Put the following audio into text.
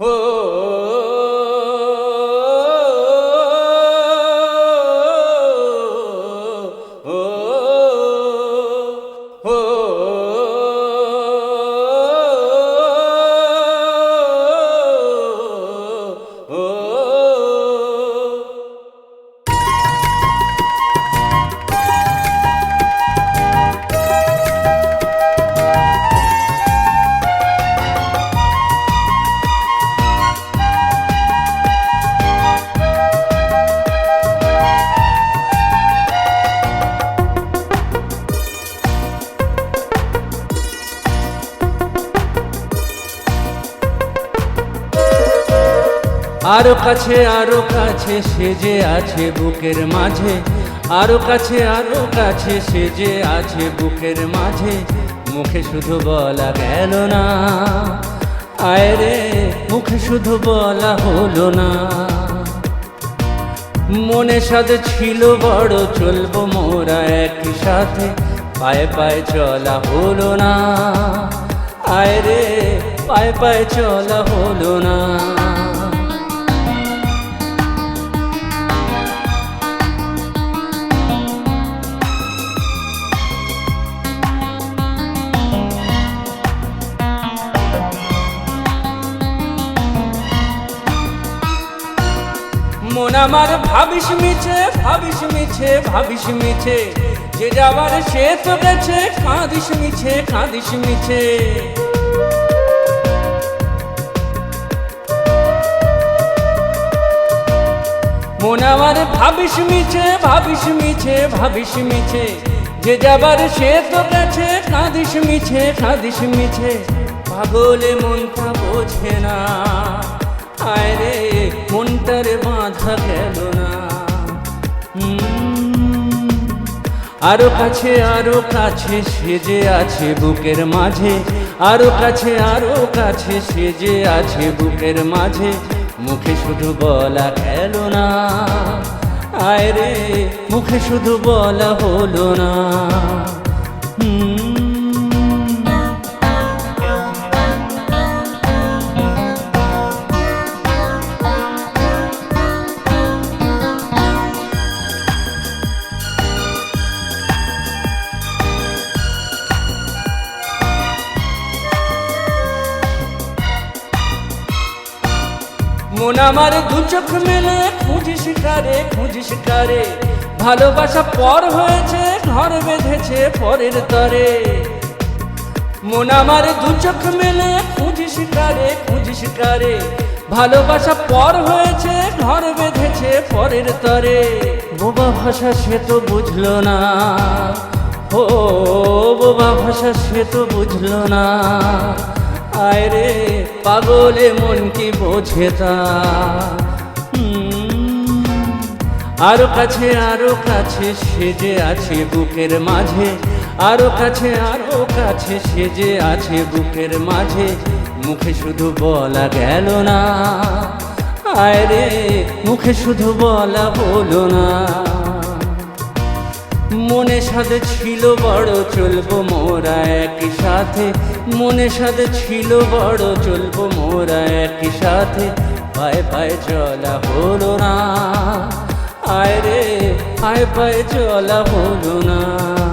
Oh. oh, oh, oh. আরও কাছে আরও কাছে সেজে আছে বুকের মাঝে। আরও কাছে আরও কাছে সেজে আছে বুকের মাঝে। মুখে শুধু বলা গেল না। আয় রে, মুখে শুধু বলা হলো না। মনে সাথে ছিল বড়, চলবো মোরা একই সাথে। পায়ে পায়ে চলা হলো না। আয় রে, পায়ে পায়ে চলা হলো না। মন আমার ভাবিস মিছে ভাবিস মিছে ভাবিস মিছে। যে যাবার সে তো গেছে, কাঁদিস মিছে কাঁদিস মিছে। মন আমার, ভাবিস মিছে ভাবিস মিছে ভাবিস মিছে। যে যাবার সে তো গেছে, কাঁদিস মিছে কাঁদিস মিছে। পাগলে মনটা বোঝে না। আয় রে, মনটার বাঁধা গেল না। আরও কাছে আরও কাছে সেজে আছে বুকের মাঝে। আরও কাছে আরও কাছে সেজে আছে বুকের মাঝে। মুখে শুধু বলা গেল না। আয় রে, মুখে শুধু বলা হলো না। হুম মন আমার দু চোখ মেলে, খুঁজিস কারে খুঁজিস কারে? ভালোবাসা পর হয়েছে, ঘর বেঁধেছে পরের তরে। মন আমার দু চোখ মেলে, খুঁজিস কারে খুঁজিস কারে? ভালোবাসা পর হয়েছে, ঘর বেঁধেছে পরের তরে। বোবা ভাষা সে তো বুঝলো না। ও, বোবা ভাষা সে তো বুঝলো না। আয় রে পাগলে মন কি বোঝে তা? আরও কাছে আরও কাছে সেজে আছে বুকের মাঝে। আরও কাছে আরও কাছে সেজে আছে বুকের মাঝে। মুখে শুধু বলা গেল না। আয় রে, মুখে শুধু বলা হলো না। মনে সাথে ছিল বড়, চলবো মোরা একই সাথে। মনে সাথে ছিল বড়, চলবো মোরা একই সাথে। পায়ে পায়ে চলা হলো না। আয় রে পায়ে পায়ে চলা হলো না।